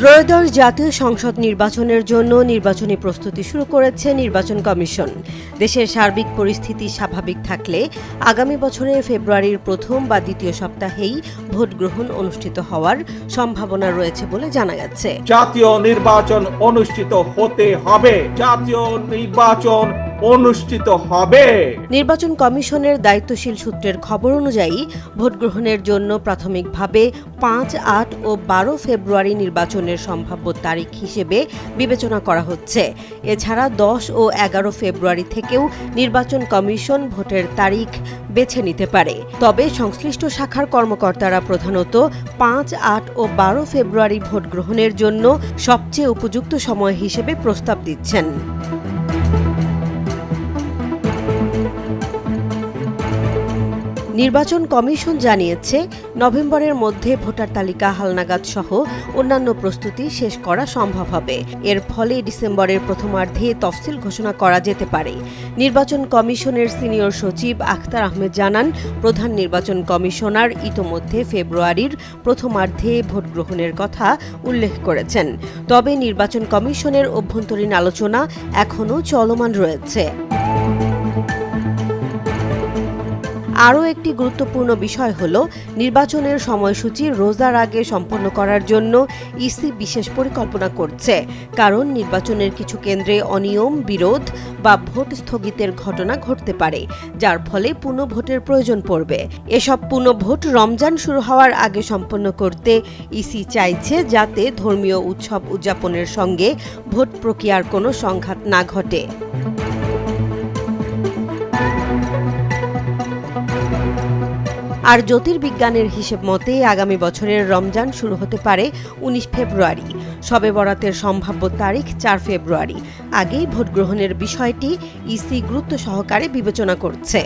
ত্রয়োদশ জাতীয় সংসদ নির্বাচনের জন্য নির্বাচনী প্রস্তুতি শুরু করেছে নির্বাচন কমিশন। দেশের সার্বিক পরিস্থিতি স্বাভাবিক থাকলে আগামী বছরের ফেব্রুয়ারির প্রথম বা দ্বিতীয় সপ্তাহেই ভোট গ্রহণ অনুষ্ঠিত হওয়ার সম্ভাবনা রয়েছে বলে জানা গেছে। জাতীয় নির্বাচন অনুষ্ঠিত হতে হবে। জাতীয় নির্বাচন অনুষ্ঠিত হবে। নির্বাচন কমিশনের দায়িত্বশীল সূত্রের খবর অনুযায়ী ভোট গ্রহণের জন্য প্রাথমিকভাবে পাঁচ, আট ও বারো ফেব্রুয়ারি নির্বাচনের সম্ভাব্য তারিখ হিসেবে বিবেচনা করা হচ্ছে। এছাড়া দশ ও এগারো ফেব্রুয়ারি থেকেও নির্বাচন কমিশন ভোটের তারিখ বেছে নিতে পারে। তবে সংশ্লিষ্ট শাখার কর্মকর্তারা প্রধানত পাঁচ, আট ও বারো ফেব্রুয়ারি ভোট গ্রহণের জন্য সবচেয়ে উপযুক্ত সময় হিসেবে প্রস্তাব দিচ্ছেন। নির্বাচন কমিশন জানিয়েছে, নভেম্বরের মধ্যে ভোটার তালিকা হালনাগাদ সহ অন্যান্য প্রস্তুতি শেষ করা সম্ভব হবে। এর ফলে ডিসেম্বরের প্রথমার্ধে তফসিল ঘোষণা করা যেতে পারে। নির্বাচন কমিশনের সিনিয়র সচিব আখতার আহমেদ জানান, প্রধান নির্বাচন কমিশনার ইতোমধ্যে ফেব্রুয়ারির প্রথমার্ধে ভোট গ্রহণের কথা উল্লেখ করেছেন। তবে নির্বাচন কমিশনের অভ্যন্তরীণ আলোচনা এখনও চলমান রয়েছে। আরও একটি গুরুত্বপূর্ণ বিষয় হল নির্বাচনের সময়সূচি রোজার আগে সম্পন্ন করার জন্য ইসি বিশেষ পরিকল্পনা করছে। কারণ নির্বাচনের কিছু কেন্দ্রে অনিয়ম, বিরোধ বা ভোট স্থগিতের ঘটনা ঘটতে পারে, যার ফলে পুনঃ ভোটের প্রয়োজন পড়বে। এসব পুনঃ ভোট রমজান শুরু হওয়ার আগে সম্পন্ন করতে ইসি চাইছে যাতে ধর্মীয় উৎসব উদযাপনের সঙ্গে ভোট প্রক্রিয়ার কোনো সংঘাত না ঘটে। আর জ্যোতির্বিজ্ঞানের হিসেব মতে আগামী বছরের রমজান শুরু হতে পারে উনিশ ফেব্রুয়ারি। সবে বরাতের সম্ভাব্য তারিখ চার ফেব্রুয়ারি। আগেই ভোটগ্রহণের বিষয়টি ইসি গুরুত্ব সহকারে বিবেচনা করছে।